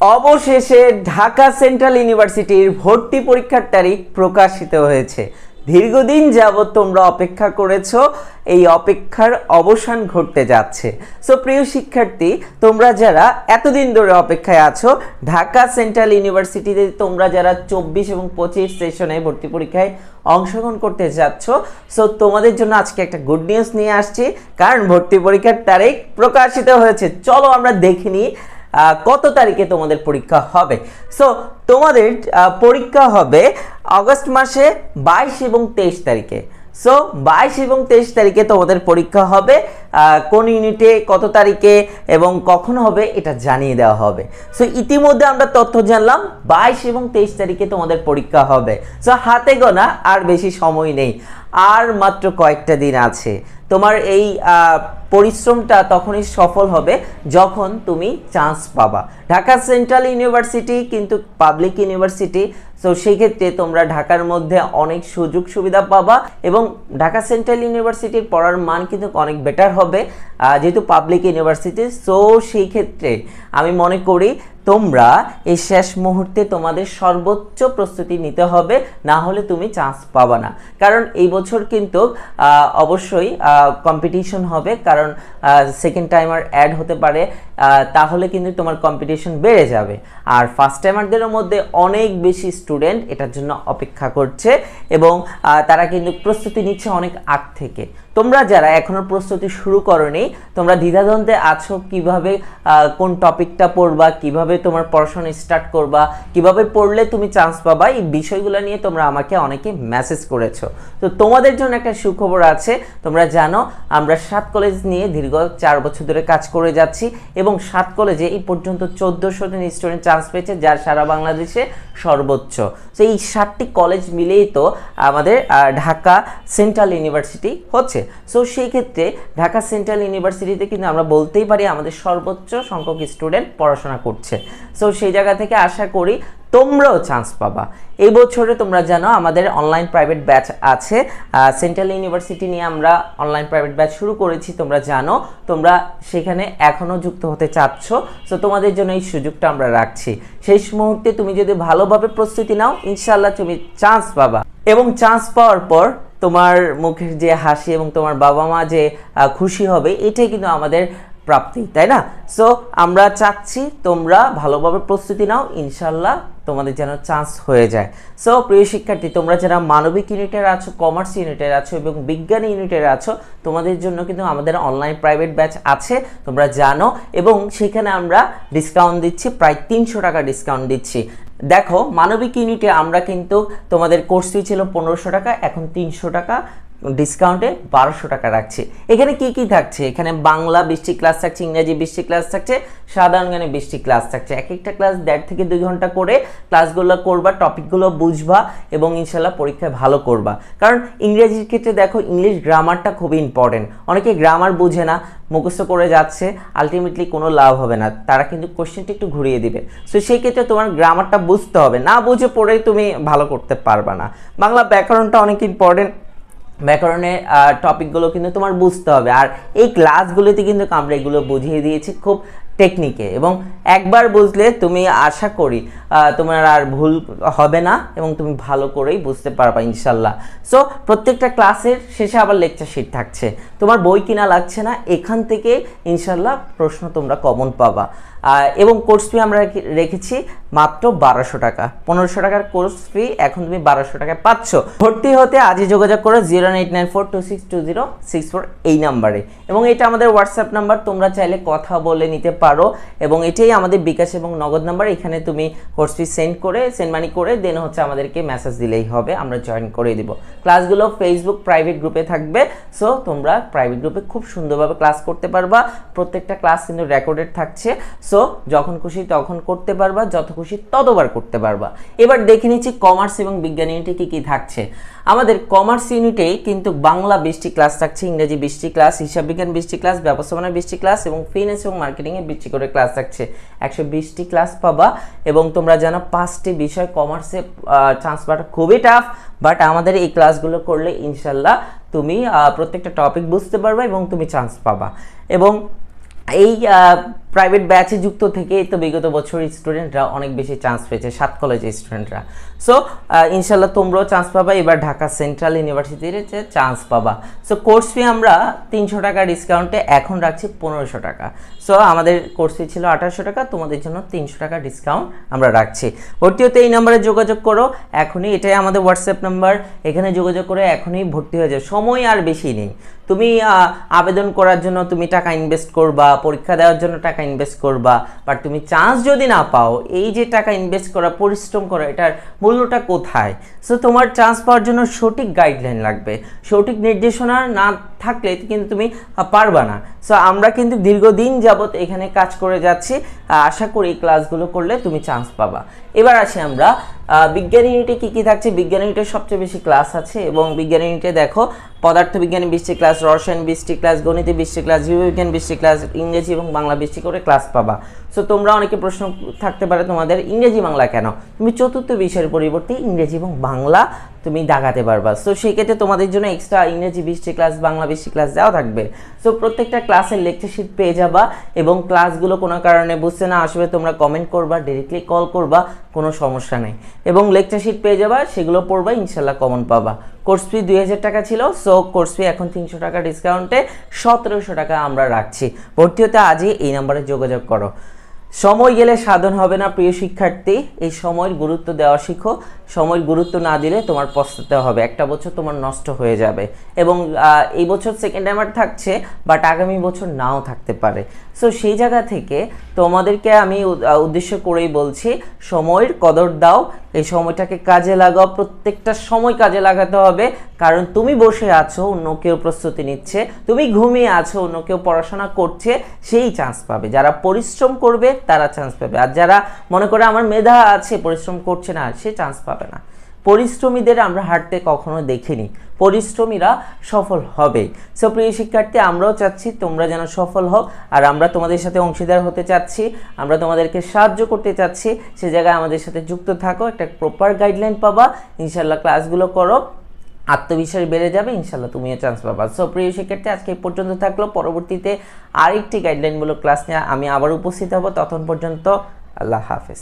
অবশেষে ঢাকা সেন্ট্রাল ইউনিভার্সিটির ভর্তি পরীক্ষার তারিখ প্রকাশিত হয়েছে। দীর্ঘদিন যাবৎ তোমরা অপেক্ষা করেছ, এই অপেক্ষার অবসান ঘটতে যাচ্ছে। সো প্রিয় শিক্ষার্থী, তোমরা যারা এতদিন ধরে অপেক্ষায় আছো, ঢাকা সেন্ট্রাল ইউনিভার্সিটিতে তোমরা যারা চব্বিশ এবং পঁচিশ সেশনে ভর্তি পরীক্ষায় অংশগ্রহণ করতে যাচ্ছ সো তোমাদের জন্য আজকে একটা গুড নিউজ নিয়ে আসছি। কারণ ভর্তি পরীক্ষার তারিখ প্রকাশিত হয়েছে। চলো আমরা দেখে নিই কত তারিখে তোমাদের পরীক্ষা হবে? সো তোমাদের পরীক্ষা হবে আগস্ট মাসে বাইশ এবং তেইশ তারিখে। সো বাইশ এবং তেইশ তারিখে তোমাদের পরীক্ষা হবে কোন ইউনিটে, কত তারিখে এবং কখন হবে এটা জানিয়ে দেওয়া হবে। সো ইতিমধ্যে আমরা তথ্য জানলাম, বাইশ এবং তেইশ তারিখে তোমাদের পরীক্ষা হবে। সো হাতে গোনা আর বেশি সময় নেই, আর মাত্র কয়েকটা দিন আছে। তোমার এই পরিশ্রমটা তখনই সফল হবে যখন তুমি চান্স পাবা। ঢাকা সেন্ট্রাল ইউনিভার্সিটি কিন্তু পাবলিক ইউনিভার্সিটি সো সেই ক্ষেত্রে তোমরা ঢাকার মধ্যে অনেক সুযোগ সুবিধা পাবা এবং ঢাকা সেন্ট্রাল ইউনিভার্সিটির পড়ার মান কিন্তু অনেক বেটার হবে যেহেতু পাবলিক ইউনিভার্সিটি সো সেই ক্ষেত্রে আমি মনে করি তোমরা এই শেষ মুহূর্তে তোমাদের সর্বোচ্চ প্রস্তুতি নিতে হবে, না হলে তুমি চান্স পাবা না। কারণ এই বছর কিন্তু অবশ্যই কম্পিটিশন হবে, কারণ সেকেন্ড টাইমার অ্যাড হতে পারে তাহলে কিন্তু তোমার কম্পিটিশন বেড়ে যাবে। আর ফার্স্ট টাইমারদের মধ্যে অনেক বেশি স্টুডেন্ট এটার জন্য অপেক্ষা করছে এবং তারা কিন্তু প্রস্তুতি নিচ্ছে অনেক আগ থেকে। তোমরা যারা এখনও প্রস্তুতি শুরু করনি, তোমরা দ্বিধাদ্বন্দ্বে আছো কীভাবে কোন টপিকটা পড়বা, কীভাবে তোমার পড়াশোনা স্টার্ট করবা, কীভাবে পড়লে তুমি চান্স পাবা, এই বিষয়গুলো নিয়ে তোমরা আমাকে অনেকে মেসেজ করেছ। তো তোমাদের জন্য একটা সুখবর আছে, তোমরা জানো, আমরা সাত কলেজ নিয়ে দীর্ঘ চার বছর ধরে কাজ করে যাচ্ছি এবং সাত কলেজে এই পর্যন্ত চোদ্দোশো জন স্টুডেন্ট চান্স পেয়েছে যার সারা বাংলাদেশে সর্বোচ্চ। তো এই সাতটি কলেজ মিলেই তো আমাদের ঢাকা সেন্ট্রাল ইউনিভার্সিটি হচ্ছে। সো সেই ক্ষেত্রে ঢাকা সেন্ট্রাল ইউনিভার্সিটিতে কিন্তু আমরা বলতেই পারি আমাদের সর্বোচ্চ সংখ্যক স্টুডেন্ট পড়াশোনা করছে। সো সেই জায়গা থেকে আশা করি তোমরাও চান্স পাবা। এই বছরে তোমরা জানো আমাদের অনলাইন প্রাইভেট ব্যাচ আছে। সেন্ট্রাল ইউনিভার্সিটি নিয়ে আমরা অনলাইন প্রাইভেট ব্যাচ শুরু করেছি, তোমরা জানো। তোমরা সেখানে এখনও যুক্ত হতে চাচ্ছ। সো তোমাদের জন্য এই সুযোগটা আমরা রাখছি। শেষ মুহূর্তে তুমি যদি ভালোভাবে প্রস্তুতি নাও ইনশাল্লাহ তুমি চান্স পাবা। এবং চান্স পাওয়ার পর তোমার মুখের যে হাসি এবং তোমার বাবা মা যে খুশি হবে, এটাই কিন্তু আমাদের প্রাপ্তি, তাই না? সো আমরা চাচ্ছি তোমরা ভালোভাবে প্রস্তুতি নাও ইনশাল্লাহ তোমাদের যেন চান্স হয়ে যায়। সো প্রিয় শিক্ষার্থী, তোমরা যারা মানবিক ইউনিটের আছো কমার্স ইউনিটের আছো এবং বিজ্ঞান ইউনিটের আছো, তোমাদের জন্য কিন্তু আমাদের অনলাইন প্রাইভেট ব্যাচ আছে, তোমরা জানো। এবং সেখানে আমরা ডিসকাউন্ট দিচ্ছি, প্রায় তিনশো টাকা ডিসকাউন্ট দিচ্ছি। দেখো, মানবিক ইউনিটে আমরা কিন্তু তোমাদের কোর্স ফি ছিল পনেরোশো টাকা, এখন তিনশো টাকা। ডিসকাউন্টে বারোশো টাকা রাখছি। এখানে কি কি থাকছে? এখানে বাংলা বৃষ্টি ক্লাস থাকছে, ইংরাজি বৃষ্টি ক্লাস থাকছে সাধারণ জ্ঞানে বৃষ্টি ক্লাস থাকছে। এক একটা ক্লাস দেড় থেকে দুই ঘণ্টা করে ক্লাসগুলো করবা টপিকগুলো বুঝবা এবং ইনশাল্লাহ পরীক্ষায় ভালো করবা। কারণ ইংরেজির ক্ষেত্রে দেখো ইংলিশ গ্রামারটা খুবই ইম্পর্টেন্ট অনেকে গ্রামার বুঝে না, মুখস্থ করে যাচ্ছে আলটিমেটলি কোনো লাভ হবে না। তারা কিন্তু কোশ্চেনটা একটু ঘুরিয়ে দিবে। সো সেই ক্ষেত্রে তোমার গ্রামারটা বুঝতে হবে। না বুঝে পড়ে তুমি ভালো করতে পারবা না। বাংলা ব্যাকরণটা অনেক ইম্পর্টেন্ট ব্যাকরণের টপিকগুলো কিন্তু তোমার বুঝতে হবে। আর এই ক্লাসগুলোতে কিন্তু আমরা এগুলো বুঝিয়ে দিয়েছি খুব টেকনিকে এবং একবার বুঝলে তুমি আশা করি তোমার আর ভুল হবে না এবং তুমি ভালো করেই বুঝতে পারবা ইনশাল্লাহ। সো প্রত্যেকটা ক্লাসের শেষে আবার লেকচার শিট থাকছে। তোমার বই কিনা লাগছে না, এখান থেকে ইনশাল্লাহ প্রশ্ন তোমরা কমন পাবা। এবং কোর্স ফি আমরা রেখেছি মাত্র বারোশো টাকা। পনেরোশো টাকার কোর্স ফি এখন তুমি বারোশো টাকায় পাচ্ছ। ভর্তি হতে আজই যোগাযোগ করো zero eight nine four two six two zero six four এই নাম্বারে এবং এটা আমাদের হোয়াটসঅ্যাপ নাম্বার তোমরা চাইলে কথা বলে নিতে পারো। এবং এটাই আমাদের বিকাশ এবং নগদ নাম্বার এখানে তুমি কোর্স ফি সেন্ড করে সেন্ড মানি করে দেন হচ্ছে আমাদেরকে মেসেজ দিলেই হবে, আমরা জয়েন করে দিব। ক্লাসগুলো ফেসবুক প্রাইভেট গ্রুপে থাকবে সো তোমরা প্রাইভেট গ্রুপে খুব সুন্দরভাবে ক্লাস করতে পারবা। প্রত্যেকটা ক্লাস কিন্তু রেকর্ডেড থাকছে। সো যখন খুশি তখন করতে পারবা, যত খুশি ততবার করতে পারবা। এবার দেখে নিচ্ছি কমার্স এবং বিজ্ঞান ইউনিটে কী কী থাকছে। আমাদের কমার্স ইউনিটে কিন্তু বাংলা বৃষ্টি ক্লাস থাকছে, ইংরেজি বৃষ্টি ক্লাস হিসাব বিজ্ঞান বৃষ্টি ক্লাস ব্যবস্থাপনা বৃষ্টি ক্লাস এবং ফিনান্স এবং মার্কেটিংয়ে বৃষ্টি করে ক্লাস থাকছে। একশো বিশটি ক্লাস পাবা এবং তোমরা জানো পাঁচটি বিষয় কমার্সে চান্স পাওয়াটা খুবই টাফ বাট আমাদের এই ক্লাসগুলো করলে ইনশাল্লাহ তুমি প্রত্যেকটা টপিক বুঝতে পারবা এবং তুমি চান্স পাবা। এবং এই প্রাইভেট ব্যাচে যুক্ত থেকে তো বিগত বছর স্টুডেন্টরা অনেক বেশি চান্স পেয়েছে, সাত কলেজের স্টুডেন্টরা। সো ইনশাল্লাহ তোমরাও চান্স পাবা, এবার ঢাকা সেন্ট্রাল ইউনিভার্সিটির চান্স পাবা। সো কোর্স ফি আমরা তিনশো টাকা ডিসকাউন্টে এখন রাখছি পনেরোশো টাকা। সো আমাদের কোর্স ফি ছিল আঠারোশো টাকা, তোমাদের জন্য তিনশো টাকা ডিসকাউন্ট আমরা রাখছি। ভর্তি হতে এই নাম্বারে যোগাযোগ করো, এখনই, এটাই আমাদের হোয়াটসঅ্যাপ নাম্বার এখানে যোগাযোগ করে এখনই ভর্তি হয়ে যাও। সময় আর বেশি নেই। তুমি আবেদন করার জন্য তুমি টাকা ইনভেস্ট করবা, পরীক্ষা দেওয়ার জন্য টাকা ইনভেস্ট করবা বাট তুমি চান্স যদি না পাও, এই যে টাকা ইনভেস্ট করা, পরিশ্রম করা, এটার মূল্যটা কোথায়? সো তোমার চান্স পাওয়ার জন্য সঠিক গাইডলাইন লাগবে। সঠিক নির্দেশনা না থাকলে কিন্তু তুমি পারবা না। সো আমরা কিন্তু দীর্ঘদিন যাবত এখানে কাজ করে যাচ্ছি। আশা করি এই ক্লাসগুলো করলে তুমি চান্স পাবা। এবার আসি আমরা বিজ্ঞান ইউনিটে কী কী থাকছে? বিজ্ঞান ইউনিটে সবচেয়ে বেশি ক্লাস আছে এবং বিজ্ঞান ইউনিটে দেখো, পদার্থবিজ্ঞানে বিশটি ক্লাস রসায়ন বিশটি ক্লাস গণিতে বিশটি ক্লাস জীববিজ্ঞান বিশটি ক্লাস ইংরেজি এবং বাংলা বিশটি করে ক্লাস পাবা। সো তোমরা অনেকে প্রশ্ন থাকতে পারে তোমাদের, ইংরেজি বাংলা কেন? তুমি চতুর্থ বিষয়ের পরিবর্তে ইংরেজি এবং বাংলা তুমি দাগাতে পারবা। সো সেক্ষেত্রে তোমাদের জন্য এক্সট্রা ইংরেজি বিশটি ক্লাস বাংলা বিশটি ক্লাস দেওয়া থাকবে। সো প্রত্যেকটা ক্লাসের লেকচার শিট পেয়ে যাবা এবং ক্লাসগুলো কোনো কারণে বুঝতে না, আসবে তোমরা কমেন্ট করবা ডিরেক্টলি কল করবা, কোনো সমস্যা নেই। এবং লেকচার শিট পেয়ে যাবা, সেগুলো পড়বা ইনশাল্লাহ কমন পাবা। কোর্স ফি দুই হাজার টাকা ছিল সো কোর্স ফি এখন তিনশো টাকা ডিসকাউন্টে সতেরোশো টাকা আমরা রাখছি। ভর্তি হতে আজই এই নাম্বারে যোগাযোগ করো। সময় গেলে সাধন হবে না, প্রিয় শিক্ষার্থী। এই সময়ের গুরুত্ব দেওয়া শিখো। সময়ের গুরুত্ব না দিলে তোমার পস্তাতে হবে। একটা বছর তোমার নষ্ট হয়ে যাবে। এবং এই বছর সেকেন্ড টাইমার থাকছে বাট আগামী বছর নাও থাকতে পারে। সো সেই জায়গা থেকে তোমাদেরকে আমি উদ্দেশ্য করেই বলছি, সময়ের কদর দাও এই সময়টাকে কাজে লাগাও, প্রত্যেকটা সময় কাজে লাগাতে হবে। কারণ তুমি বসে আছো, অন্য কেউ প্রস্তুতি নিচ্ছে। তুমি ঘুমিয়ে আছো, অন্য কেউ পড়াশোনা করছে, সেই চান্স পাবে। যারা পরিশ্রম করবে, তারা চান্স পাবে। আর যারা মনে করে আমার মেধা আছে, পরিশ্রম করছে না, সে চান্স পাবে না। পরিশ্রমীদের আমরা হাঁটতে কখনো দেখিনি। পরিশ্রমীরা সফল হবে। সো প্রিয় শিক্ষার্থী, আমরাও চাচ্ছি তোমরা যেন সফল হও। আর আমরা তোমাদের সাথে অংশীদার হতে চাচ্ছি। আমরা তোমাদেরকে সাহায্য করতে চাচ্ছি। সে জায়গায় আমাদের সাথে যুক্ত থাকো। একটা প্রপার গাইডলাইন পাবা। ইনশাল্লাহ ক্লাসগুলো করো। আত্মবিশ্বাস বেড়ে যাবে। ইনশাল্লাহ তুমিও চান্স পাবা। সো প্রিয় শিক্ষার্থী, আজকে পর্যন্ত থাকল। পরবর্তীতে আরেকটি গাইডলাইনমূলক ক্লাস নিয়ে আমি আবার উপস্থিত হব। তখন পর্যন্ত আল্লাহ হাফেজ।